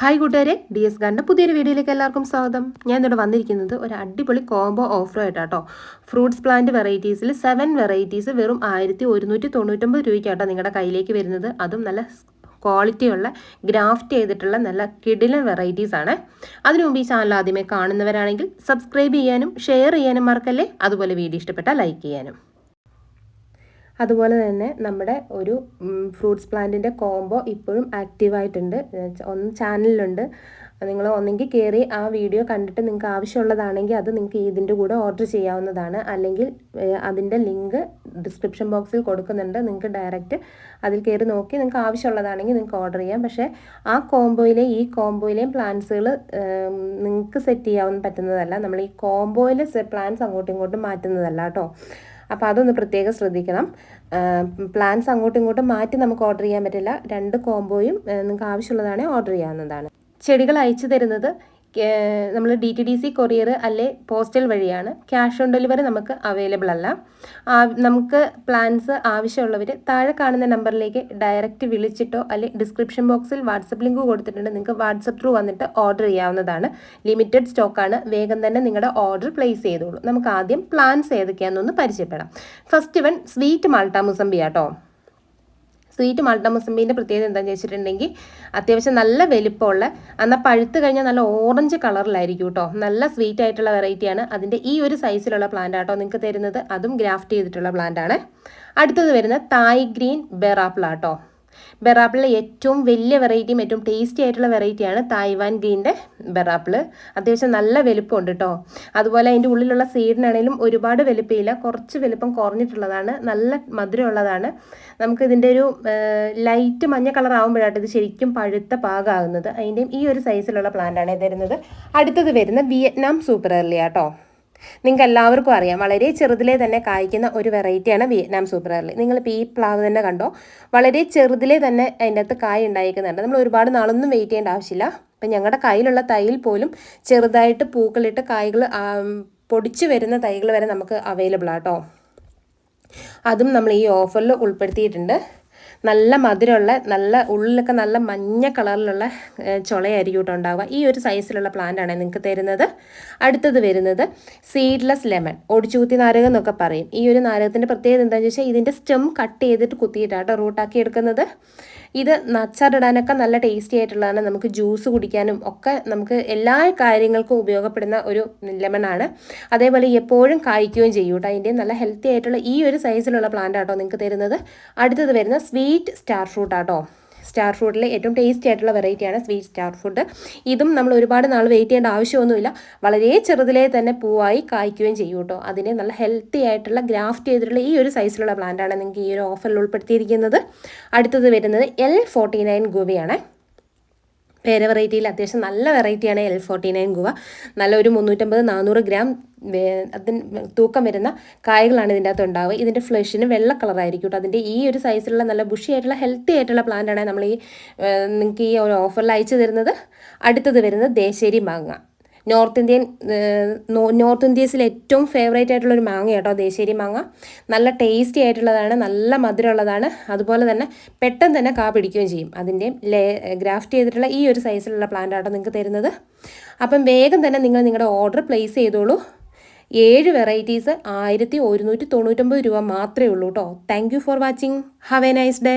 Hi കൂട്ടുകാരെ. D S ഗാറിന്റെ പുതിയൊരു വീഡിയോയിലേക്ക് എല്ലാവർക്കും സ്വാഗതം. ഞാൻ ഇവിടെ വന്നിരിക്കുന്നത് ഒരു അടിപൊളി കോംബോ ഓഫർ ആയിട്ടാട്ടോ. ഫ്രൂട്ട്സ് പ്ലാന്റ് വെറൈറ്റീസിൽ സെവൻ വെറൈറ്റീസ് വെറും ആയിരത്തി ഒരുന്നൂറ്റി തൊണ്ണൂറ്റൊമ്പത് രൂപയ്ക്കാട്ടോ നിങ്ങളുടെ കയ്യിലേക്ക് വരുന്നത്. അതും നല്ല ക്വാളിറ്റിയുള്ള ഗ്രാഫ്റ്റ് ചെയ്തിട്ടുള്ള നല്ല കിടിലൻ വെറൈറ്റീസ് ആണ്. അതിനു മുമ്പ് ഈ ചാനൽ ആദ്യമേ കാണുന്നവരാണെങ്കിൽ സബ്സ്ക്രൈബ് ചെയ്യാനും ഷെയർ ചെയ്യാനും മറക്കല്ലേ? അതുപോലെ വീഡിയോ ഇഷ്ടപ്പെട്ടാൽ ലൈക്ക് ചെയ്യാനും. അതുപോലെ തന്നെ നമ്മുടെ ഒരു ഫ്രൂട്ട്സ് പ്ലാന്റിന്റെ കോംബോ ഇപ്പോഴും ആക്റ്റീവായിട്ടുണ്ട് ഒന്ന് ചാനലിലുണ്ട് നിങ്ങൾ ഒന്നെങ്കിൽ കയറി ആ വീഡിയോ കണ്ടിട്ട് നിങ്ങൾക്ക് ആവശ്യമുള്ളതാണെങ്കിൽ അത് നിങ്ങൾക്ക് ഇതിന്റെ കൂടെ ഓർഡർ ചെയ്യാവുന്നതാണ്. അല്ലെങ്കിൽ അതിന്റെ ലിങ്ക് ഡിസ്ക്രിപ്ഷൻ ബോക്സിൽ കൊടുക്കുന്നുണ്ട്. നിങ്ങൾക്ക് ഡയറക്റ്റ് അതിൽ കയറി നോക്കി നിങ്ങൾക്ക് ആവശ്യമുള്ളതാണെങ്കിൽ നിങ്ങൾക്ക് ഓർഡർ ചെയ്യാം. പക്ഷേ ആ കോംബോയിലെ ഈ കോംബോയിലെയും പ്ലാൻസുകൾ നിങ്ങൾക്ക് സെറ്റ് ചെയ്യാവുന്ന പറ്റുന്നതല്ല. നമ്മൾ ഈ കോംബോയിലെ പ്ലാൻസ് അങ്ങോട്ടും ഇങ്ങോട്ടും മാറ്റുന്നതല്ല കേട്ടോ. അപ്പോൾ അതൊന്ന് പ്രത്യേകം ശ്രദ്ധിക്കണം. പ്ലാൻസ് അങ്ങോട്ടും ഇങ്ങോട്ടും മാറ്റി നമുക്ക് ഓർഡർ ചെയ്യാൻ പറ്റില്ല. രണ്ട് കോംബോയും നിങ്ങൾക്ക് ആവശ്യമുള്ളതാണെങ്കിൽ ഓർഡർ ചെയ്യാവുന്നതാണ്. ചെടികൾ അയച്ചു തരുന്നത് നമ്മൾ D T D C courier അല്ലെ പോസ്റ്റൽ വഴിയാണ് ക്യാഷ് ഓൺ ഡെലിവറി നമുക്ക് അവൈലബിൾ അല്ല. നമുക്ക് പ്ലാൻസ് ആവശ്യമുള്ളവർ താഴെ കാണുന്ന നമ്പറിലേക്ക് ഡയറക്റ്റ് വിളിച്ചിട്ടോ അല്ലെ ഡിസ്ക്രിപ്ഷൻ ബോക്സിൽ വാട്സപ്പ് ലിങ്ക് കൊടുത്തിട്ടുണ്ട്. നിങ്ങൾക്ക് വാട്സപ്പ് ത്രൂ വന്നിട്ട് ഓർഡർ ചെയ്യാവുന്നതാണ്. ലിമിറ്റഡ് സ്റ്റോക്കാണ് വേഗം തന്നെ നിങ്ങളുടെ ഓർഡർ പ്ലേസ് ചെയ്തോളൂ. നമുക്ക് ആദ്യം പ്ലാൻസ് ഏതൊക്കെയാണെന്നൊന്ന് പരിചയപ്പെടാം. First one sweet malta mosambi sweet malta മുസമ്പിന്റെ പ്രത്യേകത എന്താണെന്ന് വെച്ചിട്ടുണ്ടെങ്കിൽ അത്യാവശ്യം നല്ല വലിപ്പമുള്ള എന്നാൽ പഴുത്ത് കഴിഞ്ഞാൽ നല്ല ഓറഞ്ച് കളറിലായിരിക്കും കേട്ടോ നല്ല സ്വീറ്റ് ആയിട്ടുള്ള വെറൈറ്റിയാണ് അതിന്റെ ഈ ഒരു സൈസിലുള്ള പ്ലാന്റ് ആട്ടോ നിങ്ങൾക്ക് തരുന്നത്. അതും ഗ്രാഫ്റ്റ് ചെയ്തിട്ടുള്ള പ്ലാന്റ് ആണ്. അടുത്തത് വരുന്ന തായ് ഗ്രീൻ ബെറാപ്പിൾ ആട്ടോ. ബെറാപ്പിളിലെ ഏറ്റവും വലിയ വെറൈറ്റിയും ഏറ്റവും ടേസ്റ്റി ആയിട്ടുള്ള വെറൈറ്റിയാണ് തായ്വാൻ ഗ്രീന്റെ ബെറാപ്പിൾ അത്യാവശ്യം നല്ല വലുപ്പമുണ്ട് കേട്ടോ അതുപോലെ അതിന്റെ ഉള്ളിലുള്ള സീഡിനാണെങ്കിലും ഒരുപാട് വലുപ്പമില്ല. കുറച്ച് വലുപ്പം കുറഞ്ഞിട്ടുള്ളതാണ്. നല്ല മധുരമുള്ളതാണ്. നമുക്ക് ഇതിന്റെ ഒരു ലൈറ്റ് മഞ്ഞ കളർ ആകുമ്പോഴാണ് ഇത് ശരിക്കും പഴുത്ത പാകമാകുന്നത് അതിന്റെയും ഈ ഒരു സൈസിലുള്ള പ്ലാന്റാണ് തരുന്നത് അടുത്തത് വരുന്ന വിയറ്റ്നാം സൂപ്പർ എർലിയാട്ടോ നിങ്ങൾക്ക് എല്ലാവർക്കും അറിയാം. വളരെ ചെറുതിലെ തന്നെ കായ്ക്കുന്ന ഒരു വെറൈറ്റിയാണ് വിയറ്റ്നാം സൂപ്പർ നിങ്ങൾ നിങ്ങളിപ്പോൾ ഈ പ്ലാവ് തന്നെ കണ്ടോ? വളരെ ചെറുതിലെ തന്നെ അതിന്റെ അകത്ത് കായ ഉണ്ടായിരിക്കുന്നുണ്ട് നമ്മൾ ഒരുപാട് നാളൊന്നും വെയിറ്റ് ചെയ്യേണ്ട ആവശ്യമില്ല. അപ്പം ഞങ്ങളുടെ കയ്യിലുള്ള തൈയിൽ പോലും ചെറുതായിട്ട് പൂക്കളിട്ട് കായ്കൾ പൊടിച്ചു വരുന്ന തൈകൾ വരെ നമുക്ക് അവൈലബിൾ ആട്ടോ അതും നമ്മൾ ഈ ഓഫറിൽ ഉൾപ്പെടുത്തിയിട്ടുണ്ട്. നല്ല മധുരമുള്ള നല്ല ഉള്ളിലൊക്കെ നല്ല മഞ്ഞ കളറിലുള്ള ചുളയായിരിക്കും കേട്ടോ ഉണ്ടാവുക. ഈ ഒരു സൈസിലുള്ള പ്ലാന്റ് ആണ് നിങ്ങൾക്ക് തരുന്നത്. അടുത്തത് വരുന്നത് സീഡ്ലെസ് ലെമൺ ഒടിച്ചുകുത്തി നാരകം എന്നൊക്കെ പറയും. ഈ ഒരു നാരകത്തിന്റെ പ്രത്യേകത എന്താണെന്ന് വെച്ചാൽ ഇതിന്റെ സ്റ്റെം കട്ട് ചെയ്തിട്ട് കുത്തിയിട്ടാട്ടോ റൂട്ടാക്കി എടുക്കുന്നത്. ഇത് നച്ചാറിടാനൊക്കെ നല്ല ടേസ്റ്റി ആയിട്ടുള്ളതാണ്. നമുക്ക് ജ്യൂസ് കുടിക്കാനും ഒക്കെ നമുക്ക് എല്ലാ കാര്യങ്ങൾക്കും ഉപയോഗപ്പെടുന്ന ഒരു ലെമണാണ് അതേപോലെ എപ്പോഴും കായ്ക്കുകയും ചെയ്യും കേട്ടോ അതിന്റെ നല്ല ഹെൽത്തി ആയിട്ടുള്ള ഈ ഒരു സൈസിലുള്ള പ്ലാന്റ് ആട്ടോ നിങ്ങൾക്ക് തരുന്നത്. അടുത്തത് വരുന്ന സ്വീറ്റ് സ്റ്റാർ ഫ്രൂട്ട് ആട്ടോ. സ്റ്റാർ ഫ്രൂട്ടിലെ ഏറ്റവും ടേസ്റ്റി ആയിട്ടുള്ള വെറൈറ്റിയാണ് സ്വീറ്റ് സ്റ്റാർ ഫ്രൂട്ട് ഇതും നമ്മൾ ഒരുപാട് നാൾ വെയിറ്റ് ചെയ്യേണ്ട ആവശ്യമൊന്നുമില്ല. വളരെ ചെറുതിലേ തന്നെ പൂവായി കായ്ക്കുകയും ചെയ്യും കേട്ടോ. അതിനെ നല്ല ഹെൽത്തി ആയിട്ടുള്ള ഗ്രാഫ്റ്റ് ചെയ്തിട്ടുള്ള ഈ ഒരു സൈസിലുള്ള പ്ലാന്റാണ് നിങ്ങൾക്ക് ഈ ഒരു ഓഫറിൽ ഉൾപ്പെടുത്തിയിരിക്കുന്നത്. അടുത്തത് വരുന്നത് എൽ ഫോർട്ടി നയൻ ഗുവയാണ്. പേര വെറൈറ്റിയിൽ അത്യാവശ്യം നല്ല വെറൈറ്റിയാണ് എൽ ഫോർട്ടി നയൻ ഗുവ. നല്ലൊരു മുന്നൂറ്റമ്പത് നാനൂറ് ഗ്രാം അതിന് തൂക്കം വരുന്ന കായകളാണ് ഇതിന്റെ അകത്ത് ഉണ്ടാവുക. ഇതിന്റെ ഫ്ലഷിന് വെള്ള കളറായിരിക്കും കേട്ടോ അതിന്റെ ഈ ഒരു സൈസിലുള്ള നല്ല ബുഷി ആയിട്ടുള്ള ഹെൽത്തി ആയിട്ടുള്ള പ്ലാന്റാണ് നമ്മൾ ഈ നിങ്ങൾക്ക് ഈ ഒരു ഓഫറിൽ അയച്ചു തരുന്നത്. അടുത്തത് വരുന്നത് ദേശേരി മാങ്ങ. നോർത്ത് ഇന്ത്യൻ നോർത്ത് ഇന്ത്യസിൽ ഏറ്റവും ഫേവറേറ്റ് ആയിട്ടുള്ള ഒരു മാങ്ങ കേട്ടോ ദേശേരി മാങ്ങ. നല്ല ടേസ്റ്റി ആയിട്ടുള്ളതാണ് നല്ല മധുരമുള്ളതാണ്. അതുപോലെ തന്നെ പെട്ടെന്ന് തന്നെ കാ പിടിക്കുകയും ചെയ്യും. അതിന്റെയും ലേ ഗ്രാഫ്റ്റ് ചെയ്തിട്ടുള്ള ഈ ഒരു സൈസിലുള്ള പ്ലാന്റ് ആട്ടോ നിങ്ങൾക്ക് തരുന്നത്. അപ്പം വേഗം തന്നെ നിങ്ങൾ നിങ്ങളുടെ ഓർഡർ പ്ലേസ് ചെയ്തോളൂ. ഏഴ് വെറൈറ്റീസ് ആയിരത്തി ഒരുന്നൂറ്റി തൊണ്ണൂറ്റൊമ്പത് രൂപ മാത്രമേ ഉള്ളൂ കേട്ടോ. Thank you for watching have a nice day